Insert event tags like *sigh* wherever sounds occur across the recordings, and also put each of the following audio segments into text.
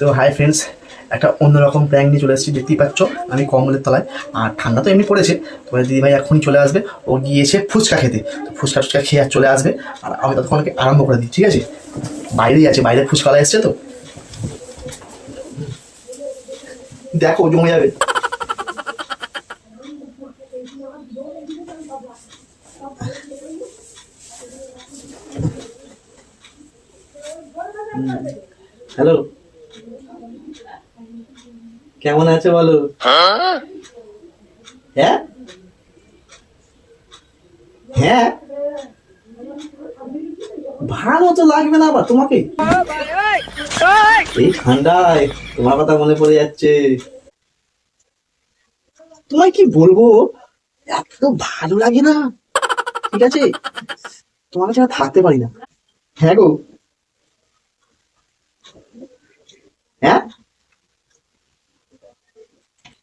তো hi friends একটা অন্যরকম প্র্যাঙ্ক নিয়ে চলে এসেছি, দেখতেই পাচ্ছ, আমি কম্বলের তলায়। আর ঠান্ডা তো এমনি পড়েছে তোমার দিদিভাই এখনই চলে আসবে। ও গিয়েছে ফুচকা খেতে, তো ফুচকা ফুচকা খেয়ে আর চলে আসবে। আর আমি ততক্ষণকে আরম্ভ করে দিই ঠিক আছে? বাইরেই আছে, বাইরে ফুচকালা এসছে তো। দেখো, জমে যাবে। হ্যালো। কেমন আছে বলো? হ্যাঁ? হ্যাঁ? ভালো তো লাগবে না আবার তোমাকে? এই ঠান্ডায় তোমার কথা মনে পড়ে যাচ্ছে। তোমায় কি বলব? এত ভালো লাগে না। ঠিক আছে? তোমাকে ছাড়া থাকতে পারি না। হ্যাঁ গো? হ্যাঁ?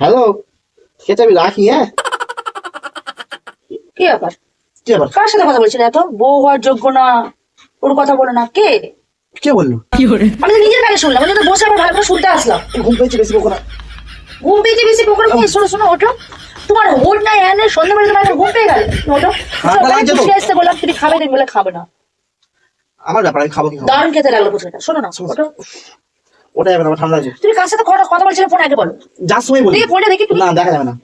হ্যালো আছে আমি রাখি হ্যাঁ? *laughs* কি ব্যাপার? কি আবার কার সাথে কথা বলছেন এত? বউ হওয়ার যোগ্য না ওর কথা বলে না কে? কে বলল? আমি তো নিজের কানে শুনলাম আমি তো বসে ভালো করে শুনতে আসলাম। ঘুম পেয়েছে বেশি বকো ঘুম পেয়েছে বেশি পোকর নিয়ে শোনো শোনো ওঠো। তোমার হোট নাই এনে সন্ধ্যাবেলা তোমার ঘুম পেয়ে গেল। ওঠো। পুচকে আসতে বললাম তুমি খাবে না বলে খাবে না। আমার ব্যাপার আমি খাব কি দারুণ খেতে লাগল পুচকেটা শোনো না ওঠো। ওটা যাবে না ঠান্ডা আছে। তুমি কার সাথে কথা কথা বলছিলে ফোন আগে বলো। যার সময় বলি। দেখি ফোনটা দেখি তুমি না দেখা যাবে না।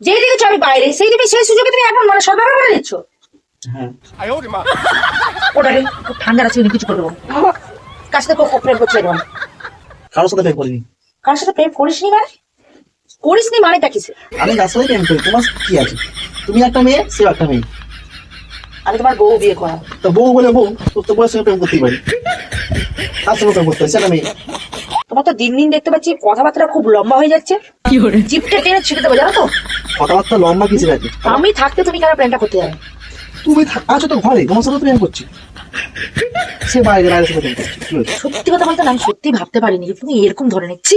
যেই দেখেছ আমি বাইরে সেই তুমি সেই সুযোগে তুমি এখন মানে সদ্ব্যবহার করে দিচ্ছ হ্যাঁ। ওটাকে ঠান্ডা আছে কিছু করবে কার সাথে প্রেম করছে এখন কারোর সাথে প্রেম করিনি। কার সাথে প্রেম করিসনি মানে? করিসনি মানেটা কিসে? আমি যার সাথে প্রেম করি তোমার কি আছে? তুমি একটা মেয়ে সেও একটা মেয়ে। আমি তোমার বউ বিয়ে করা তো বউ বলে বউ তো তো সঙ্গে প্রেম করতেই পারি। তার সঙ্গে প্রেম করতে হয়, সেটা মেয়ে। তোমার তো দিন দিন দেখতে পাচ্ছি কথাবার্তা খুব লম্বা হয়ে যাচ্ছে। জিপটা টেনে ছিঁড়ে দেবো জানো তো? কথাবার্তা লম্বা কিছু আছে? আমি থাকতে তুমি কেন প্ল্যানটা করতে যাবে? তুমি আছো তো ঘরে তোমার সাথে তো প্রেম করছি। সে বাইরে বাইরে সাথে? সত্যি কথা বলতে না আমি সত্যি ভাবতে পারিনি যে তুমি এরকম ধরে নিচ্ছি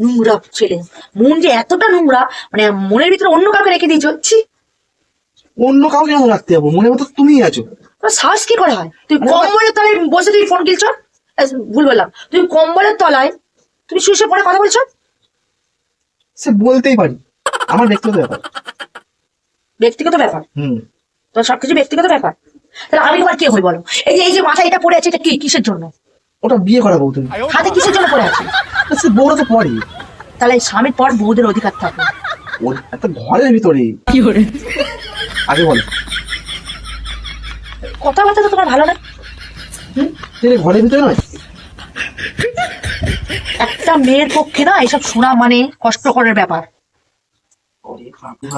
নোংরা ছেলে। মন যে এতটা নোংরা মানে মনের ভিতরে অন্য কাউকে রেখে দিয়েছ ছি। অন্য কাউকে কেন রাখতে যাব? মনে মতো তুমিই আছো। সাহস কি করে হয়? তুই কম্বলের তলায় বসে তুই ফোন কিনছ ভুল বললাম। তুই কম্বলের তলায় তুমি শুয়ে শুয়ে পরে কথা বলছো? সে বলতেই পারি। আমার ব্যক্তিগত ব্যাপার। ব্যক্তিগত ব্যাপার? হুম। তোমার সবকিছু ব্যক্তিগত ব্যাপার? তাহলে আমি তোমার কে হই বলো? এই যে এই যে মাথায় এটা পড়ে আছে এটা কি? কিসের জন্য? ওটা বিয়ে করা বউ তুমি। হাতে কিসের জন্য পড়ে আছে? সে বউরা তো পরে। তাহলে স্বামীর পর বউদের অধিকার থাকে ওর একটা ঘরের ভিতরে। কি করে? আগে বলো। কথাবার্তা তো তোমার ভালো না। সে ঘরের ভিতরে নয়? একটা মেয়ের পক্ষে না এসব শোনা মানে কষ্টকরের ব্যাপার।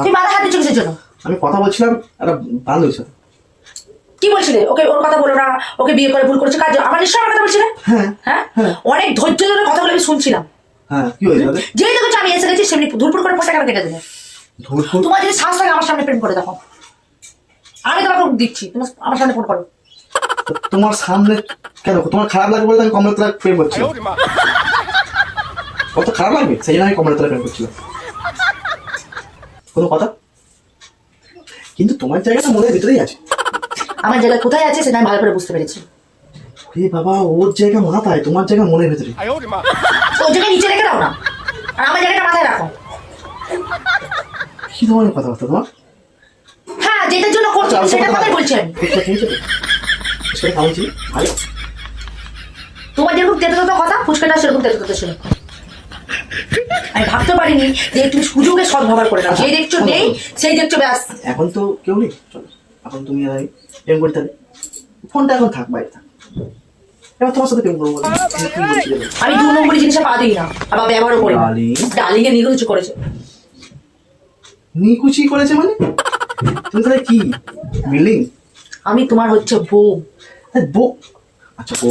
তুমি মাথা হাত কিসের জন্য? আমি কথা বলছিলাম একটা বান্ধবীর সাথে। কি বলছিলে? ওকে ওর কথা বলো না ওকে বিয়ে করে ভুল করেছে কাজ আমার নিশ্চয় আমার কথা বলছিলে? হ্যাঁ হ্যাঁ? অনেক ধৈর্য ধরে কথাগুলো আমি শুনছিলাম। হ্যাঁ যেই দেখেছ আমি এসে গেছি সেমনি ধুরপুর করে পোশাক কেটে দেবে। তোমার যদি শ্বাস লাগে আমার সামনে প্রেম করে দেখো। আমি তোমাকে দিচ্ছি তুমি আমার সামনে ফোন করো। তোমার সামনে কেন? তোমার খারাপ লাগবে বলে আমি কমলা প্রেম কত খারাপ লাগবে? সেই জন্য আমি কমলা তলা প্রেম করছিলাম। কোনো কথা? কিন্তু তোমার জায়গাটা মনের ভিতরেই আছে। আমার জায়গায় কোথায় আছে সেটা আমি ভালো করে বুঝতে পেরেছি। রে বাবা ওর জায়গা মাথায় তোমার জায়গা মনের ভিতরে তো ওর জায়গায় নিচে রেখে দাও না। আর আমার জায়গাটা মাথায় রাখো। কি ধরনের কথাবার্তা তোমার? হ্যাঁ যেটার জন্য করছ সেটার কথাই বলছি আমি? সেটা খাওয়াচ্ছি ভালো? তোমার যেরকম তেতে কথা ফুচকাটা সেরকম তেতে তেতে ছিল। আমি ভাবতে পারিনি যে তুমি সুযোগে সদ্ব্যবহার করে নাও। যেই দেখছ নেই সেই দেখছ ব্যাস এখন তো কেউ নেই চলো। এখন তুমি আর আমি প্রেম করতে হবে ফোনটা এখন থাক বাইরে থাক। এবার তোমার সাথে প্রেম করব? আমি দু জিনিসে পা দিই না আবার ব্যবহারও করি. ডালিং এ নিগুলো করেছে। নিকুচি করেছে মানে? তুমি তাহলে কি? বিল্ডিং আমি তোমার হচ্ছে বউ। বউ?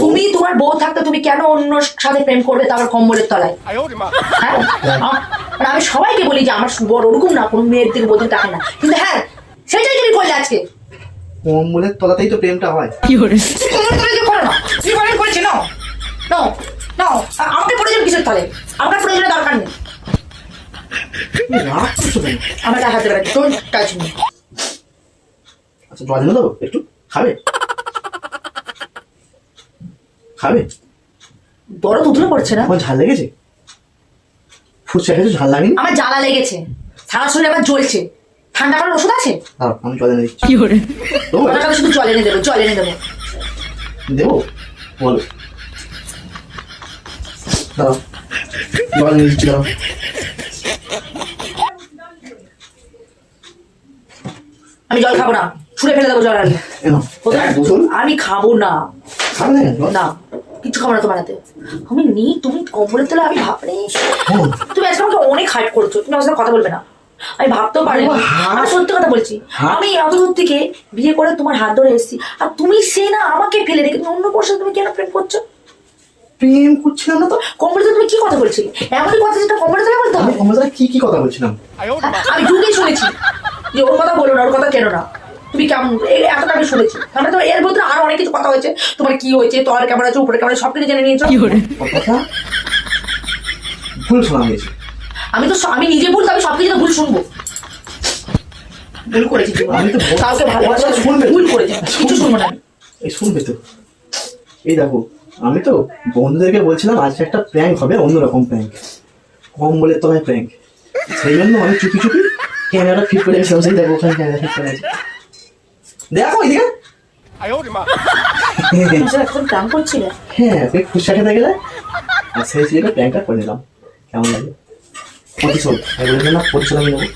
তুমি তোমার বউ থাকতে তুমি কেন অন্য সাথে প্রেম করবে তারপর কম্বলের তলায়? হ্যাঁ? আমি সবাইকে বলি যে আমার বড় ওরকম না কোনো মেয়ের দিকে বলতে থাকে না। কিন্তু হ্যাঁ সেটাই তুমি করলে আজকে। কম্বলের তলাতেই তো প্রেমটা হয়। তলায় যে করো না। তুমি করেন করেছি নাও। নাও আমাকে প্রয়োজন কিসের তলে? আমার প্রয়োজনের দরকার নেই? আমার হাতে বেড়াচ্ছি টাচ আচ্ছা জল দেবো একটু। খাবে? খাবে? দরদ উতলে পড়ছে না? ঝাল লেগেছে। ফুচকা খেয়েছো? ঝাল লাগেনি? আমার জ্বালা লেগেছে। সারা শরীর আবার জ্বলছে। ঠান্ডা করার ওষুধ আছে? দাঁড়াও আমি জল এনে দিচ্ছি। দেবো? ওটা আমি শুধু জল এনে দেবো? জল এনে দেবো। দেবো? বলো। দাঁড়াও। জল এনে দিচ্ছি দাঁড়াও। আমি জল খাব না। ছুঁড়ে ফেলে দেবো জল আনলে আমি খাব না। খাবে না না। কিছু খাব না তোমার হাতে আমি নি তুমি কম্বলের তলে আমি ভাবনি হুম। তুমি আজকে আমাকে অনেক হাইট করছ তুমি আমার সাথে কথা বলবে না। আমি ভাবতেও পারি আমি সত্যি কথা বলছি আমি এত দূর থেকে বিয়ে করে তোমার হাত ধরে এসেছি আর তুমি সে না আমাকে ফেলে রেখে তুমি অন্য পর তুমি কেন প্রেম করছ? প্রেম করছিলাম না তো। কম্বলের তুমি কি কথা বলছিলে? এমনই কথা যেটা কম্বলের তলে বলতে আমি হবে। আমার কি কি কথা বলছিলাম? আমি ঢুকেই শুনেছি যে ওর কথা বলো না ওর কথা কেন না। তুমি কেমন? এই এতটা আমি শুনেছি। তাহলে তো এর ভিতরে আরও অনেক কিছু কথা হয়েছে। তোমার কি হয়েছে তোমার কেমন আছে উপরে কেমন সব কিছু জেনে নিয়েছো? ভুল শোনা হয়েছে। আমি তো আমি নিজে ভুল তো আমি সব কিছু তো ভুল শুনব। ভুল করেছি আমি তো ভুল- কাউকে ভালোবাসা শুনবে। ভুল করেছি। কিছু শুনব না এই শুনবে তো। এই দেখো আমি তো বন্ধুদেরকে বলছিলাম আজকে একটা প্র্যাঙ্ক হবে অন্যরকম প্র্যাঙ্ক কম্বলের তলায় প্র্যাঙ্ক সেই জন্য আমি চুপি চুপি ক্যামেরাটা ফিট করে গেছিলাম সেই দেখো ওখানে ক্যামেরা ফিট করে আছে। দেখো এদিকে। হ্যাঁ। তুই ফুচকা খেতে গেলে। আর সেই ছেলেটা প্র্যাঙ্কটা করে নিলাম। কেমন লাগে প্রতিশোধ আমি না প্রতিশোধ আমি নেব।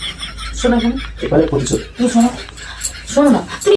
শোনো এখন এবারে প্রতিশোধ শোনো। শোনো না